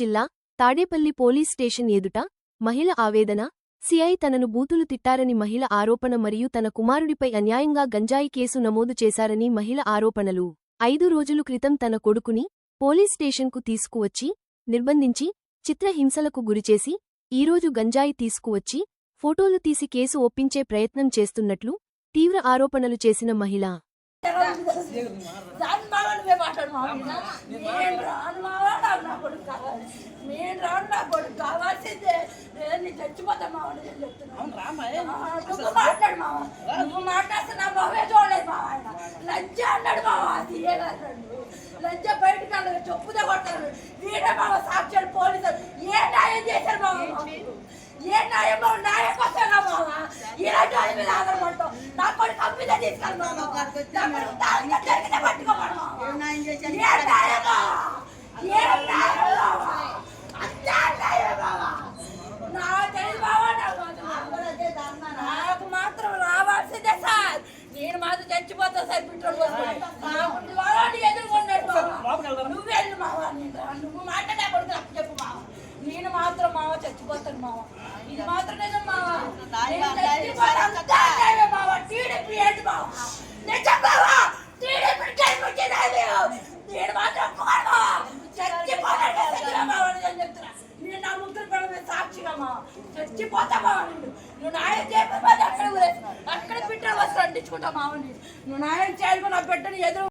జిల్లా Tadepalli police station ఎదుట మహిళ ఆవేదన సిఐ తనను బూతులు తిట్టారని మహిళ ఆరోపణ మరియు తన కుమారుడిపై అన్యాయంగా గంజాయి కేసు నమోదు చేశారని మహిళ ఆరోపణలు. ఐదు రోజుల క్రితం తన కొడుకుని పోలీస్ స్టేషన్కు తీసుకువచ్చి నిర్బంధించి చిత్రహింసలకు గురిచేసి ఈరోజు గంజాయి తీసుకువచ్చి ఫోటోలు తీసి కేసు ఒప్పించే ప్రయత్నం చేస్తున్నట్లు తీవ్ర ఆరోపణలు చేసిన మహిళ. దాని మావ మాట్లాడు మావ నేను రాను మావాడు నా కొడుకు కావాలి నేను రాను నా కొడుకు కావాల్సిందే నేను నీ చచ్చిపోతా మావాడు నేను చెప్తున్నాను నువ్వు మాట్లాడు మావ నువ్వు మాట్లాడితే నా బావే చూడలేదు మావ ఆయన లంచ అన్నాడు మావ అది అన్నాడు లంచ బయటకు అన్నాడు చెప్పుదే కొట్టాడు వీడే మావ సాక్ష్యాలు పోలీసులు ఏ న్యాయం చేశారు మావ? ఏ న్యాయం మావ? న్యాయం కోసంగా మావ మీద ఆధారపడతాం నా కొడుకు కంపెనీ తీసుకెళ్ళి మావ నా కొడుకు తాళిగా జరిగితే పట్టుకోమను మావ. ఏ న్యాయం మావ? ఏ న్యాయం మావ? అంతా న్యాయం మావ. నా తెలియదు మావ, నాకు మాత్రం రావాల్సిందే సార్ నేను మాత్రం చచ్చిపోతా సార్ పెట్రోల్. నాకు వాళ్ళని ఎదుర్కొన్నాడు. నువ్వు వెళ్ళు మావ. నువ్వు మాట్లాడే కొడుకు నాకు చెప్పు మావ నేను మాత్రం మావ చచ్చిపోతాను మావ ఇది మాత్రం నిజం మావ నేను చచ్చిపోతాను. అంతా న్యాయమే మావ టీడీపీ ఏంటి మావ నేను చెప్పావా టీడీపీ గెలిపించేది నేను మాత్రం ఒప్పుకోను మావ. చచ్చిపోతాను నేను సత్యనా మావ అని నేను చెప్తున్నా నేను నా ముగ్గురు పిల్లల మీద సాక్షిగా మావ చచ్చిపోతా మావ నువ్వు నాయం చేయకపోతే అక్కడ అక్కడ బిడ్డలు వస్తూ అంటించుకుంటా మావని నువ్వు నాయం చేయాలి నా బిడ్డని ఎదురు